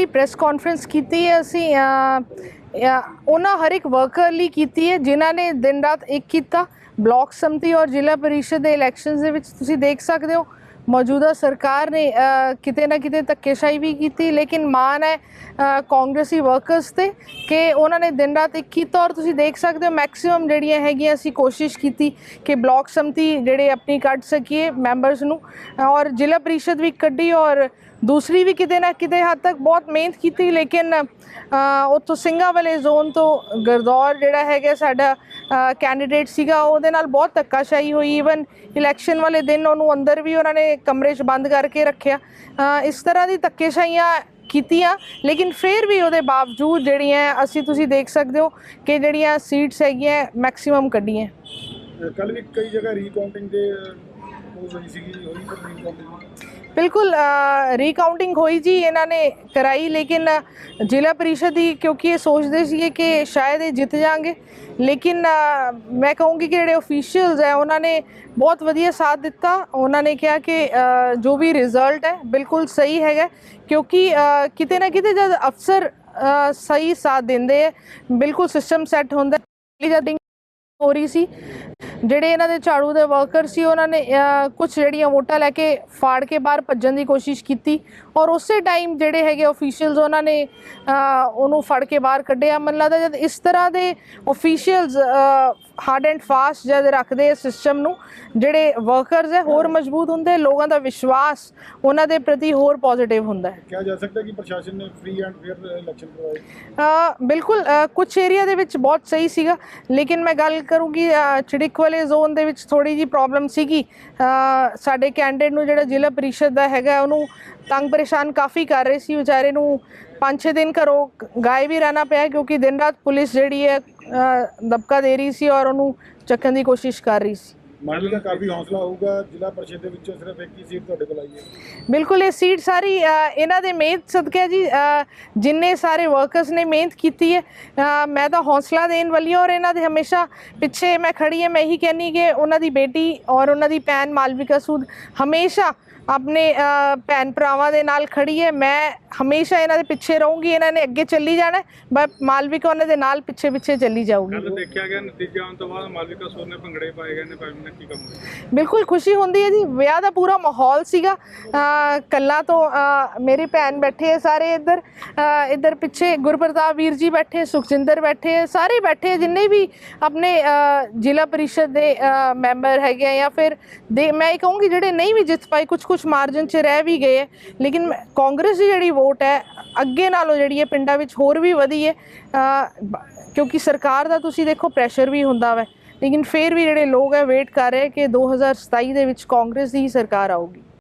ਜਿਹੜੀ press conference ਕੀਤੀ ਹੈ ਅਸੀਂ ਉਹਨਾਂ ਹਰ ਇੱਕ ਵਰਕਰ ਲਈ ਕੀਤੀ ਹੈ, ਜਿਨ੍ਹਾਂ ਨੇ ਦਿਨ ਰਾਤ ਇੱਕ ਕੀਤਾ, ਬਲਾਕ ਸੰਮਤੀ ਔਰ ਜ਼ਿਲ੍ਹਾ ਪਰਿਸ਼ਦ ਦੇ ਇਲੈਕਸ਼ਨਸ ਦੇ ਵਿੱਚ ਤੁਸੀਂ ਦੇਖ ਸਕਦੇ ਹੋ, ਮੌਜੂਦਾ ਸਰਕਾਰ ਨੇ ਕਿਤੇ ਨਾ ਕਿਤੇ ਧੱਕੇਸ਼ਾਹੀ ਵੀ ਕੀਤੀ, ਲੇਕਿਨ ਮਾਨ ਹੈ ਕਾਂਗਰਸੀ ਵਰਕਰਸ ਤੇ ਕਿ ਉਹਨਾਂ ਨੇ ਦਿਨ ਰਾਤ ਇੱਕ ਕੀਤਾ ਔਰ ਤੁਸੀਂ ਦੇਖ ਸਕਦੇ ਹੋ ਮੈਕਸਿਮਮ ਜਿਹੜੀਆਂ ਹੈਗੀਆਂ ਅਸੀਂ ਕੋਸ਼ਿਸ਼ ਕੀਤੀ ਕਿ ਬਲਾਕ ਸੰਮਤੀ ਜਿਹੜੇ ਆਪਣੀ ਕੱਢ ਸਕੀਏ ਮੈਂਬਰਸ ਨੂੰ ਔਰ ਜ਼ਿਲ੍ਹਾ ਪਰਿਸ਼ਦ ਵੀ ਕੱਢੀ ਔਰ ਦੂਸਰੀ ਵੀ ਕਿਤੇ ਨਾ ਕਿਤੇ ਹੱਦ ਤੱਕ ਬਹੁਤ ਮਿਹਨਤ ਕੀਤੀ, ਲੇਕਿਨ ਉੱਥੋਂ ਸਿੰਘਾਂ ਵਾਲੇ ਜ਼ੋਨ ਤੋਂ ਗਰਦੌਰ ਜਿਹੜਾ ਹੈਗਾ ਸਾਡਾ ਕੈਂਡੀਡੇਟ ਸੀਗਾ, ਉਹਦੇ ਨਾਲ ਬਹੁਤ ਧੱਕਾਸ਼ਾਹੀ ਹੋਈ। ਈਵਨ ਇਲੈਕਸ਼ਨ ਵਾਲੇ ਦਿਨ ਉਹਨੂੰ ਅੰਦਰ ਵੀ ਉਹਨਾਂ ਨੇ ਕਮਰੇ 'ਚ ਬੰਦ ਕਰਕੇ ਰੱਖਿਆ। ਇਸ ਤਰ੍ਹਾਂ ਦੀ ਧੱਕੇਸ਼ਾਹੀਆਂ ਕੀਤੀਆਂ, ਲੇਕਿਨ ਫਿਰ ਵੀ ਉਹਦੇ ਬਾਵਜੂਦ ਜਿਹੜੀਆਂ ਅਸੀਂ ਤੁਸੀਂ ਦੇਖ ਸਕਦੇ ਹੋ ਕਿ ਜਿਹੜੀਆਂ ਸੀਟਸ ਹੈਗੀਆਂ ਮੈਕਸਿਮਮ ਕੱਢੀਆਂ। ਕੱਲ ਵੀ ਕਈ ਜਗ੍ਹਾ ਰੀਕਾਊਂਟਿੰਗ ਦੇ ਹੋ ਰਹੀ ਸੀਗੀ ਹੋਈ ਪਰ ਰੀਕਾਊਂਟਿੰਗ ਬਿਲਕੁਲ ਰੀਕਾਊਂਟਿੰਗ ਹੋਈ ਜੀ ਇਹਨਾਂ ਨੇ ਕਰਾਈ ਲੇਕਿਨ ਜ਼ਿਲ੍ਹਾ ਪਰਿਸ਼ਦ ਹੀ ਕਿਉਂਕਿ ਇਹ ਸੋਚਦੇ ਸੀਗੇ ਕਿ ਸ਼ਾਇਦ ਇਹ ਜਿੱਤ ਜਾਣਗੇ। ਲੇਕਿਨ ਅ, ਮੈਂ ਕਹੂੰਗੀ ਕਿ ਜਿਹੜੇ ਅਫੀਸ਼ੀਅਲਸ ਹੈ ਉਹਨਾਂ ਨੇ ਬਹੁਤ ਵਧੀਆ ਸਾਥ ਦਿੱਤਾ। ਉਹਨਾਂ ਨੇ ਕਿਹਾ ਕਿ ਅ, ਜੋ ਵੀ ਰਿਜ਼ਲਟ ਹੈ ਬਿਲਕੁਲ ਸਹੀ ਹੈਗਾ। ਕਿਉਂਕਿ ਅ, ਕਿਤੇ ਨਾ ਕਿਤੇ ਜਦ ਅਫਸਰ ਅ, ਸਹੀ ਸਾਥ ਦਿੰਦੇ ਹੈ ਬਿਲਕੁਲ ਸਿਸਟਮ ਸੈੱਟ ਹੁੰਦਾ ਹੈ। ਜਦ ਹੋ ਰਹੀ ਸੀ ਜਿਹੜੇ ਇਹਨਾਂ ਦੇ ਝਾੜੂ ਦੇ ਵਰਕਰ ਸੀ, ਉਹਨਾਂ ਨੇ ਕੁਝ ਜਿਹੜੀਆਂ ਵੋਟਾਂ ਲੈ ਕੇ ਫਾੜ ਕੇ ਬਾਹਰ ਭੱਜਣ ਦੀ ਕੋਸ਼ਿਸ਼ ਕੀਤੀ ਔਰ ਉਸੇ ਟਾਈਮ ਜਿਹੜੇ ਹੈਗੇ ਅਫੀਸ਼ੀਅਲਸ ਉਹਨਾਂ ਨੇ ਉਹਨੂੰ ਫੜ ਕੇ ਬਾਹਰ ਕੱਢਿਆ। ਮੈਨੂੰ ਲੱਗਦਾ ਜਦ ਇਸ ਤਰ੍ਹਾਂ ਦੇ ਅਫੀਸ਼ੀਅਲਸ ਹਾਰਡ ਐਂਡ ਫਾਸਟ ਜਦ ਰੱਖਦੇ ਸਿਸਟਮ ਨੂੰ ਜਿਹੜੇ ਵਰਕਰਸ ਹੈ ਹੋਰ ਮਜ਼ਬੂਤ ਹੁੰਦੇ ਲੋਕਾਂ ਦਾ ਵਿਸ਼ਵਾਸ ਉਹਨਾਂ ਦੇ ਪ੍ਰਤੀ ਹੋਰ ਪੋਜ਼ਿਟਿਵ ਹੁੰਦਾ ਹੈ। ਕਿਹਾ ਜਾ ਸਕਦਾ ਕਿ ਪ੍ਰਸ਼ਾਸਨ ਨੇ ਫ੍ਰੀ ਐਂਡ ਫੇਅਰ ਇਲੈਕਸ਼ਨ ਕਰਵਾਏ। ਬਿਲਕੁਲ ਕੁਝ ਏਰੀਆ ਦੇ ਵਿੱਚ ਬਹੁਤ ਸਹੀ ਸੀਗਾ ਲੇਕਿਨ ਮੈਂ ਗੱਲ ਕਰੂੰਗੀ ਚਿੜਿਕ ਵਾਲੇ ਜ਼ੋਨ ਦੇ ਵਿੱਚ ਥੋੜੀ ਜੀ ਪ੍ਰੋਬਲਮ ਸੀਗੀ। ਸਾਡੇ ਕੈਂਡੀਡੇਟ ਨੂੰ ਜਿਹੜਾ ਜ਼ਿਲ੍ਹਾ ਪਰਿਸ਼ਦ ਦਾ ਹੈਗਾ ਉਹਨੂੰ ਤੰਗ ਪਰੇਸ਼ਾਨ ਕਾਫੀ ਕਰ ਰਹੇ ਸੀ। ਵਿਚਾਰੇ ਨੂੰ 5-6 ਦਿਨ ਘਰੋਂ ਗਾਇਬ ਵੀ ਰਹਿਣਾ ਪਿਆ ਕਿਉਂਕਿ ਦਿਨ ਰਾਤ ਪੁਲਿਸ ਜਿਹੜੀ ਹੈ ਦਬਕਾ ਦੇ ਰਹੀ ਸੀ ਔਰ ਉਹਨੂੰ ਚੱਕਣ ਦੀ ਕੋਸ਼ਿਸ਼ ਕਰ ਰਹੀ ਸੀ। ਮੰਨ ਲਿਆ ਕਾਫੀ ਹੌਸਲਾ ਹੋਊਗਾ ਜ਼ਿਲ੍ਹਾ ਪਰਿਸ਼ਦ ਦੇ ਵਿੱਚੋਂ ਸਿਰਫ ਇੱਕ ਹੀ ਸੀਟ ਤੁਹਾਡੇ ਕੋਲ ਆਈ ਹੈ। ਬਿਲਕੁਲ ਇਹ ਸੀਟ ਸਾਰੀ ਇਹਨਾਂ ਦੇ ਮਿਹਨਤ ਸਦਕਾ ਜੀ ਜਿੰਨੇ ਸਾਰੇ ਵਰਕਰਸ ਨੇ ਮਿਹਨਤ ਕੀਤੀ ਹੈ ਮੈਂ ਤਾਂ ਹੌਸਲਾ ਦੇਣ ਵਾਲੀ ਹਾਂ ਔਰ ਇਹਨਾਂ ਦੇ ਹਮੇਸ਼ਾ ਪਿੱਛੇ ਮੈਂ ਖੜੀ ਹਾਂ। ਮੈਂ ਇਹੀ ਕਹਿੰਨੀ ਕਿ ਉਹਨਾਂ ਦੀ ਬੇਟੀ ਔਰ ਉਹਨਾਂ ਦੀ ਭੈਣ ਮਾਲਵਿਕਾ ਸੂਦ ਹਮੇਸ਼ਾ ਆਪਣੇ ਭੈਣ ਭਰਾਵਾਂ ਦੇ ਨਾਲ ਖੜੀ ਹੈ। ਮੈਂ ਹਮੇਸ਼ਾ ਇਹਨਾਂ ਦੇ ਪਿੱਛੇ ਰਹੂੰਗੀ ਇਹਨਾਂ ਨੇ ਅੱਗੇ ਚੱਲੀ ਜਾਣਾ ਬਟ ਮਾਲਵਿਕਾ ਉਹਨਾਂ ਦੇ ਨਾਲ ਪਿੱਛੇ ਪਿੱਛੇ ਚੱਲੀ ਜਾਊਗੀ। ਕੱਲ ਦੇਖਿਆ ਗਿਆ ਨਤੀਜਾ ਆਉਣ ਤੋਂ ਬਾਅਦ ਮਾਲਵਿਕਾ ਸੋਨ ਨੇ ਭੰਗੜੇ ਪਾਏ ਗਏ ਨੇ ਭਾਈ ਨੇ ਕੀ ਕੰਮ ਹੋਇਆ ਬਿਲਕੁਲ ਖੁਸ਼ੀ ਹੁੰਦੀ ਹੈ ਜੀ ਵਿਆਹ ਦਾ ਪੂਰਾ ਮਾਹੌਲ ਸੀਗਾ। ਕੱਲਾ ਤੋਂ ਮੇਰੀ ਭੈਣ ਬੈਠੇ ਹੈ ਸਾਰੇ ਇੱਧਰ। ਇੱਧਰ ਪਿੱਛੇ ਗੁਰਪ੍ਰਤਾਪ ਵੀਰ ਜੀ ਬੈਠੇ ਸੁਖਜਿੰਦਰ ਬੈਠੇ ਸਾਰੇ ਬੈਠੇ ਜਿੰਨੇ ਵੀ ਆਪਣੇ ਜ਼ਿਲ੍ਹਾ ਪਰਿਸ਼ਦ ਦੇ ਮੈਂਬਰ ਹੈਗੇ ਆ ਜਾਂ ਫਿਰ ਦੇ ਮੈਂ ਇਹ ਕਹੂੰਗੀ ਜਿਹੜੇ ਨਹੀਂ ਵੀ ਜਿੱਤ ਪਾਏ ਕੁਝ ਕੁਝ ਮਾਰਜਨ 'ਚ ਰਹਿ ਵੀ ਗਏ ਹੈ। ਲੇਕਿਨ ਮੈਂ- ਕਾਂਗਰਸ ਦੀ ਜਿਹੜੀ ਵੋਟ ਹੈ ਅੱਗੇ ਨਾਲੋਂ ਜਿਹੜੀ ਹੈ ਪਿੰਡਾਂ ਵਿੱਚ ਹੋਰ ਵੀ ਵਧੀ ਹੈ। ਅ, ਕਿਉਂਕਿ ਸਰਕਾਰ ਦਾ ਤੁਸੀਂ ਦੇਖੋ ਪ੍ਰੈਸ਼ਰ ਵੀ ਹੁੰਦਾ ਵੈ। ਲੇਕਿਨ ਫਿਰ ਵੀ ਜਿਹੜੇ ਲੋਕ ਹੈ ਵੇਟ ਕਰ ਰਹੇ ਕਿ 2027 ਦੇ ਵਿੱਚ ਕਾਂਗਰਸ ਦੀ ਹੀ ਸਰਕਾਰ ਆਊਗੀ।